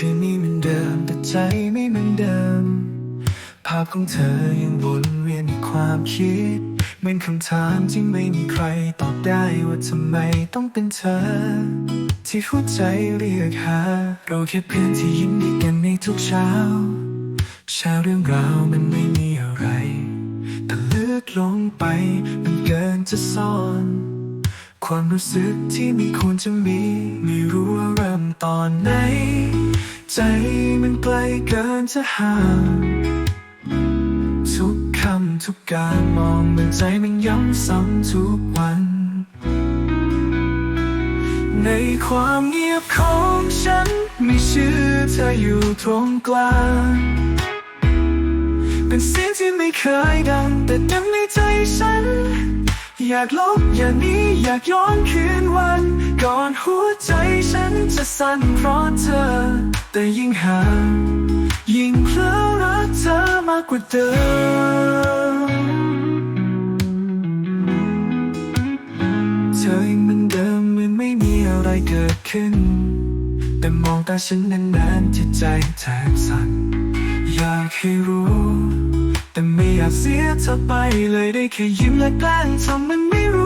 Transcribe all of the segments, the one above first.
คือมีเหมือนเดิมแต่ใจไม่เหมือนเดิม ภาพของเธอยังวนเวียนในความคิดเหมือนคำถามที่ไม่มีใครตอบได้ว่าทำไมต้องเป็นเธอ ที่หัวใจเรียกหา เราแค่เพื่อนที่ยิ้มด้วยกันในทุกเช้าเช้าเรื่องราวมันไม่มีอะไรแต่ลึกลงไปมันเกินจะซ่อนความรู้สึกที่ไม่ควรจะมี ไม่รู้ว่าเริ่มตอนไหน ใจมันไกลเกินจะห่างทุกคำทุกการมองเหมือนใจมันย้ำซ้ำทุกวัน ในความเงียบของฉันม่เชื่อเธออยู่ตรงกลาง เป็นเสียงที่ไม่เคยดัง แต่ดังในใจฉัน อยากลบอยากนี้อยากย้อนคืนวัน ก่อนหัวใจฉันจะสั่นเพราะเธอ แต่ยิ่งห่างยิ่งเพลอรักเธอมากกว่าเดิมเธอยังเหมือนเดิมเหมือนไม่มีอะไรเกิดขึ้น แต่มองตาฉันนานๆจิตใจแทบสั่นอยากให้รู้แต่ไม่อยากเสียเธอไปเลยได้แค่ยิ้มและแกล้งทำมันไม่รู้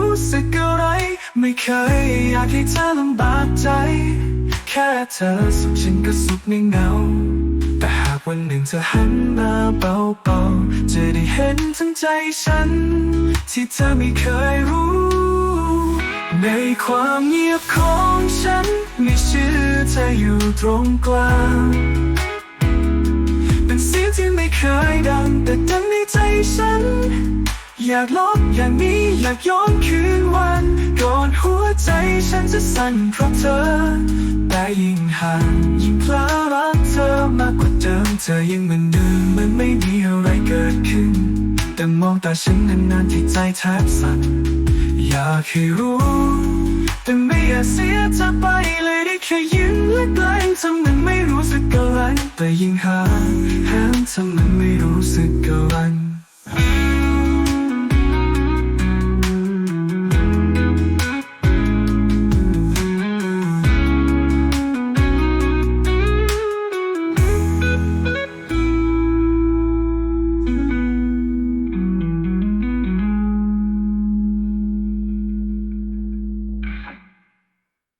ไม่เคยอยากให้เธอลำบากใจ แค่เธอสุขฉันก็สุขในเงา แต่หากวันหนึ่งเธอหันมาเบาๆ จะได้เห็นทั้งใจฉัน ที่เธอไม่เคยรู้ ในความเงียบของฉันไม่ชื่อเธออยู่ตรงกลาง เป็นเสียงที่ไม่เคยดัง แต่ดังในใจฉัน อยากลบอยากหนี้อยากย้อนคืนวัน ก่อนหัวใจฉันจะสั่นเพราะเธอ แต่ยิ่งห่างยิ่งเพลอรักเธอมากกว่าเดิมเธอยังเหมือนเดิมมันไม่มีอะไรเกิดขึ้น แต่มองตาฉันนานๆที่ใจแทบสั่นอยากให้รู้ แต่ไม่อยากเสียเธอไปเลยได้แค่ยิ้มและแกล้งทำมันไม่รู้สึกอะไรแต่ยิ่งห่างห่างทำมันไม่รู้สึกอะไร